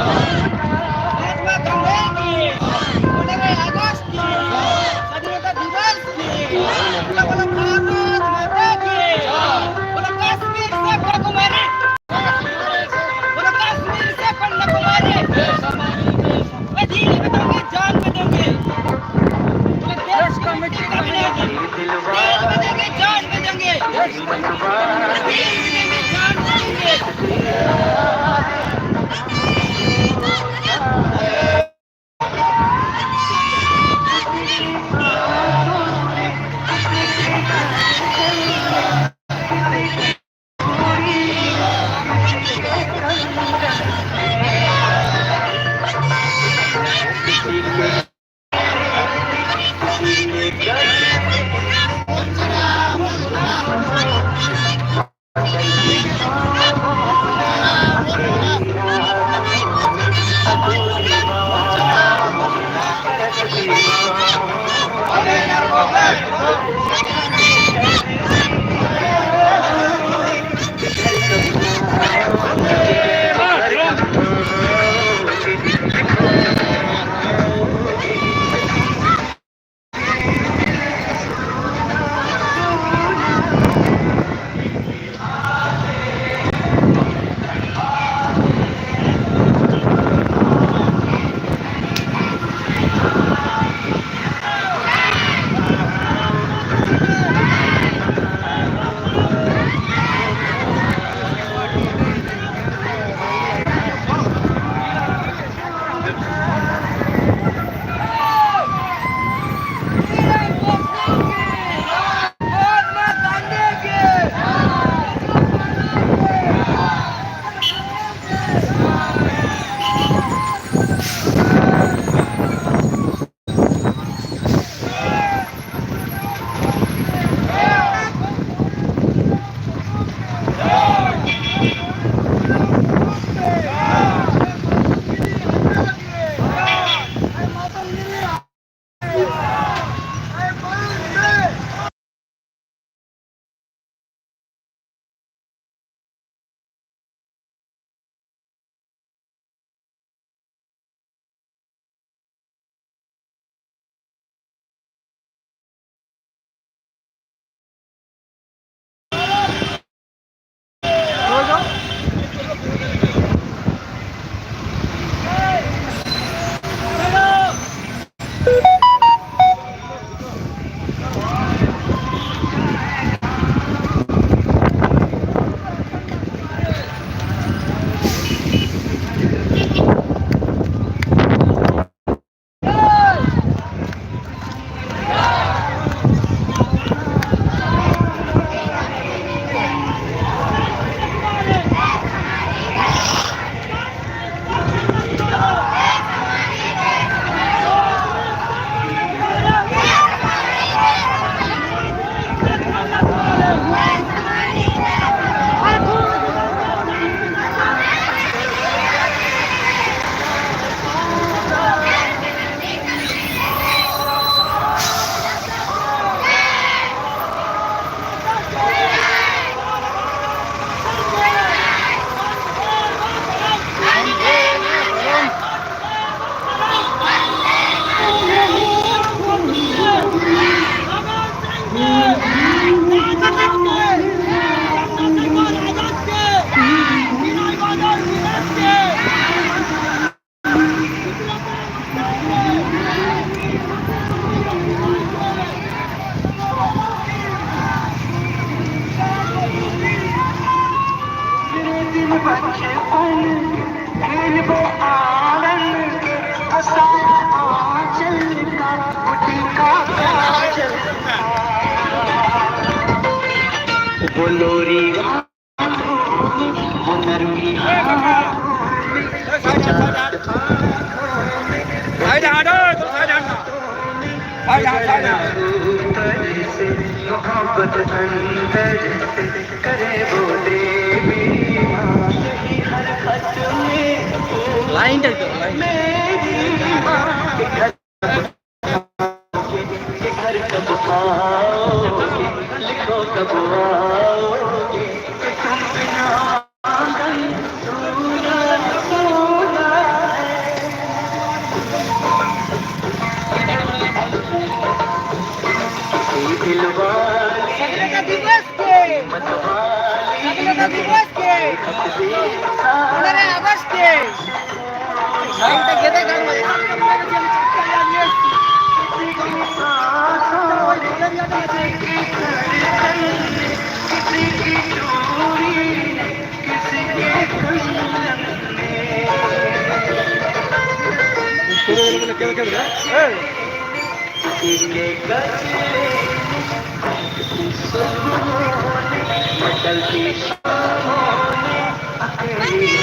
Let's Mohabbatein Kita kasih telah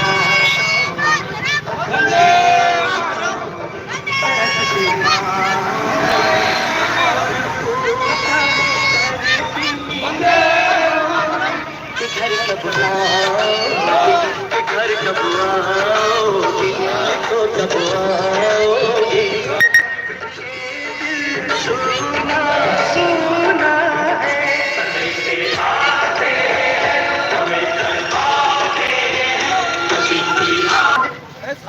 menonton! घर कपर कपिया तो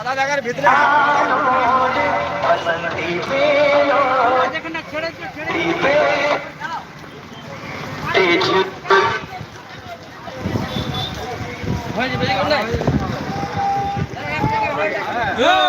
সাদা জায়গার ভিতরে হ্যাঁ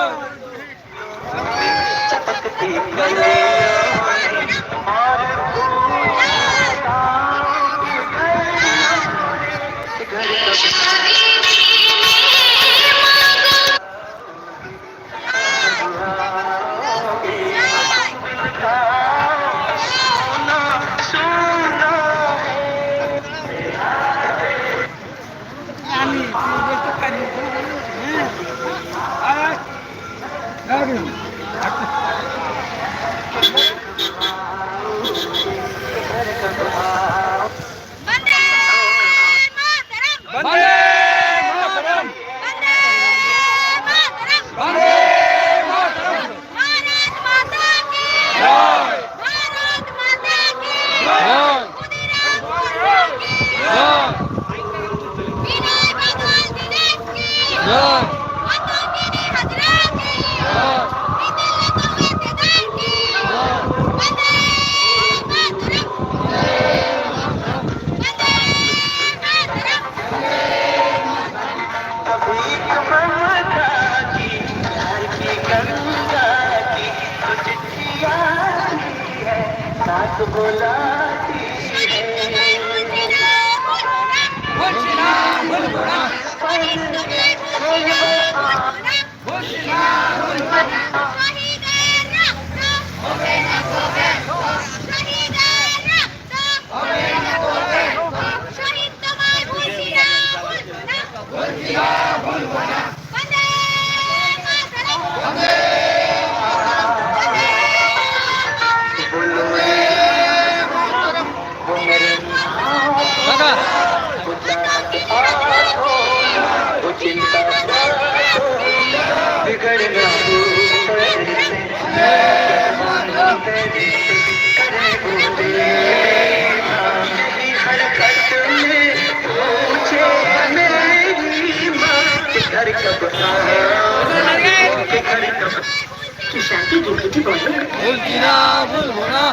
কিষানকে গিন্নিটি বলে বলছি না বলব না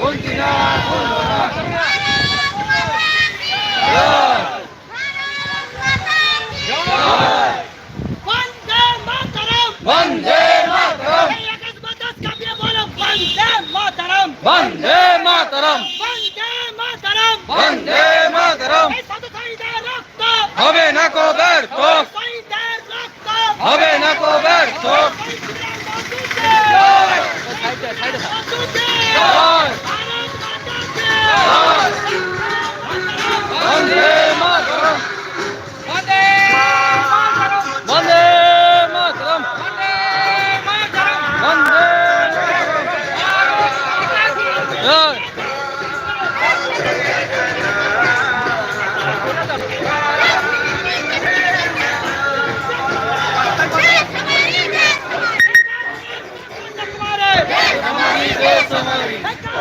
বলছি না বলব না Vande Mataram! Vande Mataram! Vande Mataram! Thank you.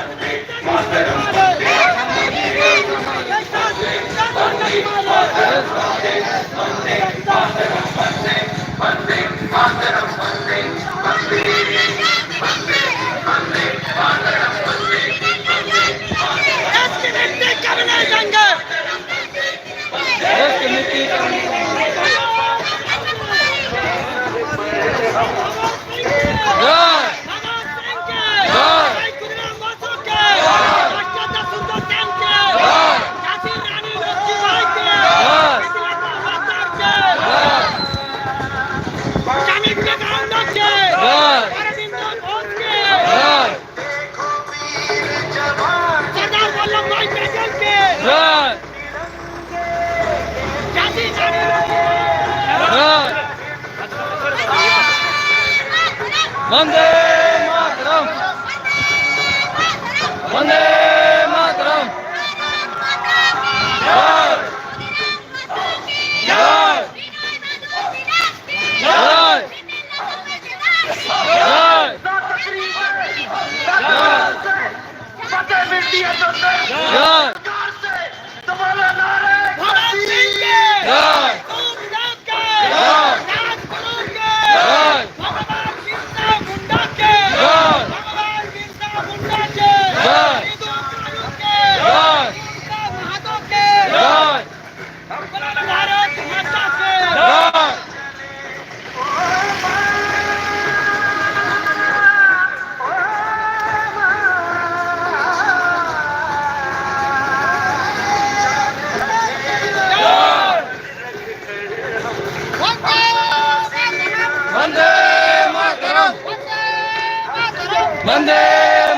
বন্দে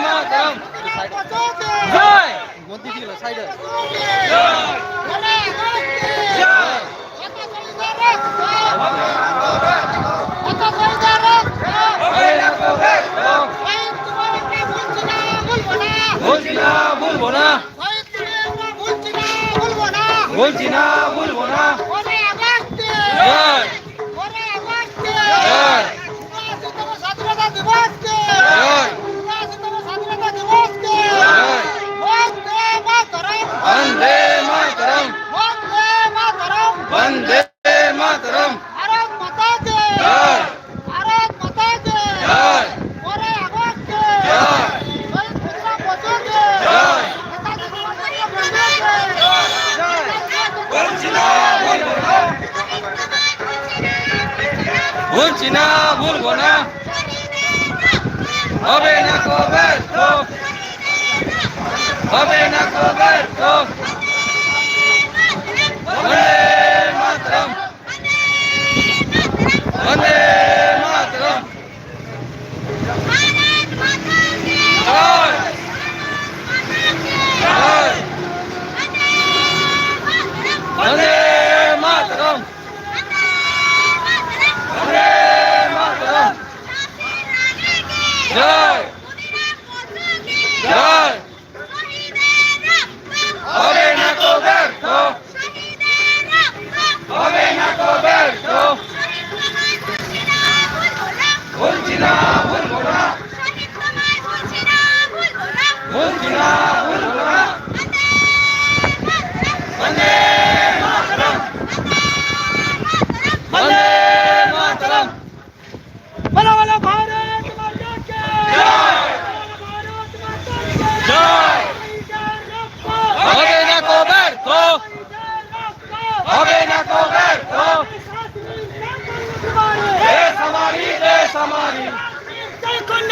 মাতরম। জয়। গন্তি দিল সাইডে জয় জয় বলছি না ভুলবো না বলছি না ভুলবো না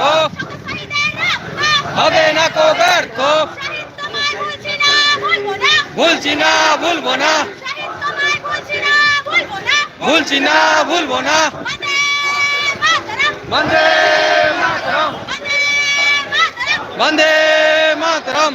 তো হবে না কো ব্যর্থ ভুলছি না, ভুলবো না। ভুলছি না, ভুলবো না। বন্দে মাতরম। বন্দে মাতরম।